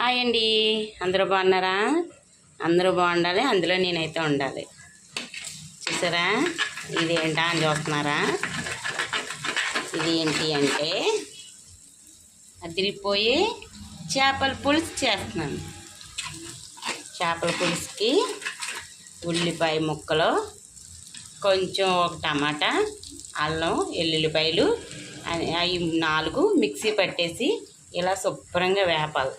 Hi అండి. అందరూ బాగున్నారా? అందరూ బాగుండాలి. అందులో నేనైతే ఉండాలి. చూసారా? ఇది ఏంటా అని చూస్తున్నారా? ఇది ఏంటి అంటే అదిరిపోయి చేపల పులుసు చేస్తున్నాను. చేపల పులుసుకి ఉల్లిపాయ ముక్కలు కొంచెం ఒక టమాటా అల్లం ఎల్లుల్లిపాయలు అవి నాలుగు మిక్సీ పట్టేసి ఇలా శుభ్రంగా వేపాలి.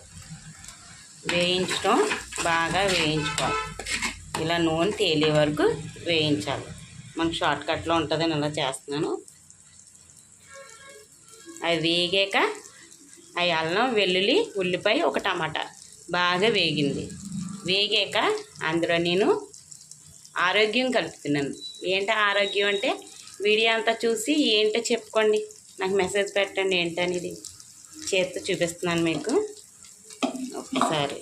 వేయించడం బాగా వేయించుకోవాలి. ఇలా నూనె తేలే వరకు వేయించాలి. మనకు షార్ట్ కట్లో ఉంటుందని ఇలా చేస్తున్నాను. అవి వేగాక అవి అల్లం వెల్లుల్లి ఉల్లిపాయ ఒక టమాటా బాగా వేగింది. వేగాక అందులో నేను ఆరోగ్యం కలుపుతున్నాను. ఏంటి ఆరోగ్యం అంటే వీడియో అంతా చూసి ఏంటో చెప్పుకోండి. నాకు మెసేజ్ పెట్టండి ఏంటనేది. చేత్తో చూపిస్తున్నాను మీకు. సరే.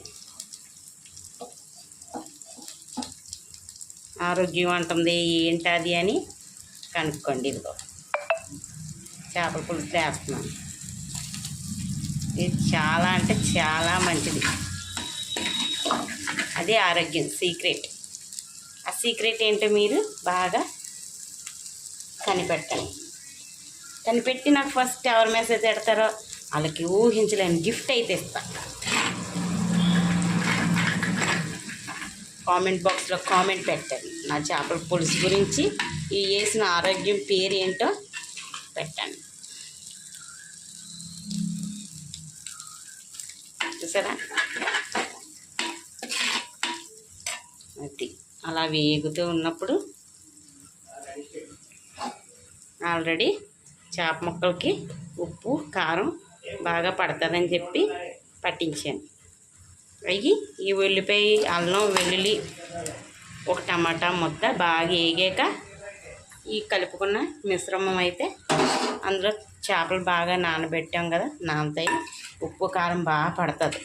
ఆరోగ్యం అంటుంది ఏంటది అని కనుక్కోండి ఇదిగో. చేపల పులుసు వేస్తున్నాను ఇది చాలా అంటే చాలా మంచిది. అదే ఆరోగ్యం సీక్రెట్. ఆ సీక్రెట్ ఏంటో మీరు బాగా కనిపెట్టండి. కనిపెట్టి నాకు ఫస్ట్ ఎవరు మెసేజ్ పెడతారో వాళ్ళకి ఊహించలేని గిఫ్ట్ అయితే ఇస్తాను కామెంట్ బాక్స్లో కామెంట్ పెట్టండి. నా చేపల పులుసు గురించి ఈ వేసిన ఆరోగ్యం పేరు ఏంటో పెట్టండి. చూసారా? అది అలా వేగుతూ ఉన్నప్పుడు ఆల్రెడీ చేప ముక్కలకి ఉప్పు కారం బాగా పడుతుందని చెప్పి పట్టించాను. అవి ఈ ఉల్లిపాయ అల్లం వెల్లుల్లి ఒక టమాటా ముద్ద బాగా వేగాక ఈ కలుపుకున్న మిశ్రమం అయితే అందులో చేపలు బాగా నానబెట్టాం కదా నానతాయి. ఉప్పు కారం బాగా పడుతుంది.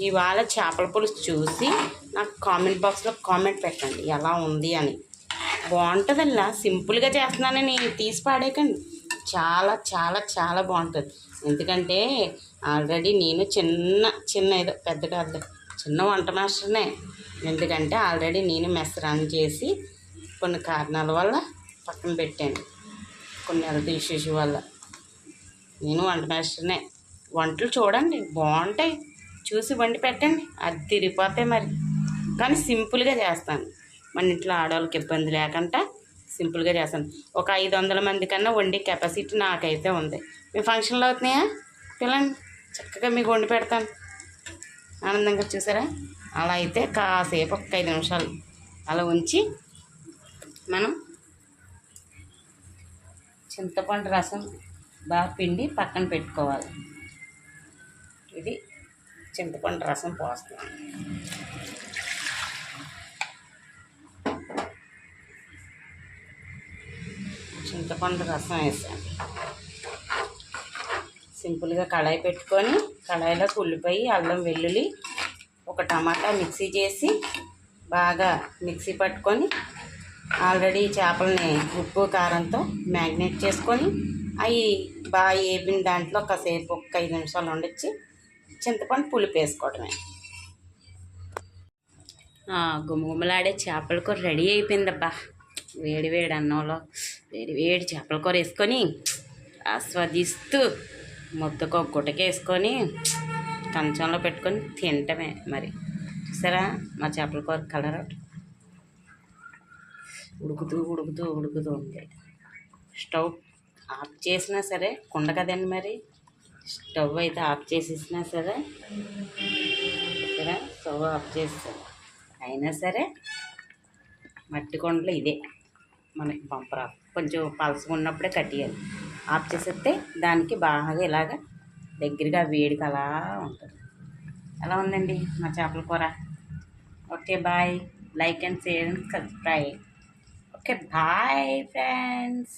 ఇవాళ చేపల పులుసు చూసి నాకు కామెంట్ బాక్స్లో కామెంట్ పెట్టండి ఎలా ఉంది అని. బాగుంటుందల్లా సింపుల్గా చేస్తున్నానని తీసి పాడేకండి చాలా చాలా చాలా బాగుంటుంది. ఎందుకంటే ఆల్రెడీ నేను చిన్న చిన్న ఏదో పెద్ద కాదు. చిన్న వంట మాస్టర్నే. ఎందుకంటే ఆల్రెడీ నేను మెస్ రన్ చేసి కొన్ని కారణాల వల్ల పక్కన పెట్టాను. కొన్ని హెల్త్ ఇష్యూస్ వల్ల. నేను వంట మాస్టర్నే. వంటలు చూడండి బాగుంటాయి. చూసి వండి పెట్టండి. అది తిరిగిపోతాయి మరి. కానీ సింపుల్గా చేస్తాను. మన ఇంట్లో ఆడవాళ్ళకి ఇబ్బంది లేకుండా సింపుల్గా చేస్తాను. ఒక ఐదు వందల మంది కన్నా వండే కెపాసిటీ నాకైతే ఉంది. మీ ఫంక్షన్లు అవుతున్నాయా? పిల్లండి చక్కగా మీకు వండి పెడతాను. ఆనందంగా చూసారా? అలా అయితే కాసేపు ఒక ఐదు నిమిషాలు అలా ఉంచి మనం చింతపండు రసం బాగా పిండి పక్కన పెట్టుకోవాలి. ఇది చింతపండు రసం పోస్తున్నాను. చింతపండు రసం వేసాను. సింపుల్గా కళాయి పెట్టుకొని కళాయిలోకి ఉల్లిపాయ అల్లం వెల్లుల్లి ఒక టమాటా మిక్సీ చేసి బాగా మిక్సీ పట్టుకొని ఆల్రెడీ చేపలని ఉప్పు కారంతో మ్యాగ్నేట్ చేసుకొని అవి బాగా వేపిన దాంట్లో కాసేపు ఒక ఐదు నిమిషాలు ఉండొచ్చి చింతపండు పులుపు వేసుకోవడమే. గుమగుమలాడే చేపల కూర రెడీ అయిపోయిందబ్బా. వేడి వేడి అన్నంలో. వేడి వేడి చేపల కూర వేసుకొని ఆస్వాదిస్తూ ముద్దకు ఒక గుటకేసుకొని కంచంలో పెట్టుకొని తింటమే మరి. చూసారా మా చేపల కూర కలర్ ఉడుకుతూ ఉడుకుతూ ఉడుకుతూ ఉంది. స్టవ్ ఆఫ్ చేసినా సరే కుండ కదండి మరి? స్టవ్ అయితే ఆఫ్ చేసేసినా సరే ఇక్కడ స్టవ్ ఆఫ్ చేస్తారు అయినా సరే మట్టి కొండలు ఇదే. మనకి పంపరా కొంచెం పలసగా ఉన్నప్పుడే కట్టేయాలి. ఆఫ్ చేసేస్తే దానికి బాగా ఇలాగ దగ్గరగా వేడికి అలా ఉంటుంది. ఎలా ఉందండి మా చేపల కూర? Okay bye like and share and subscribe okay bye friends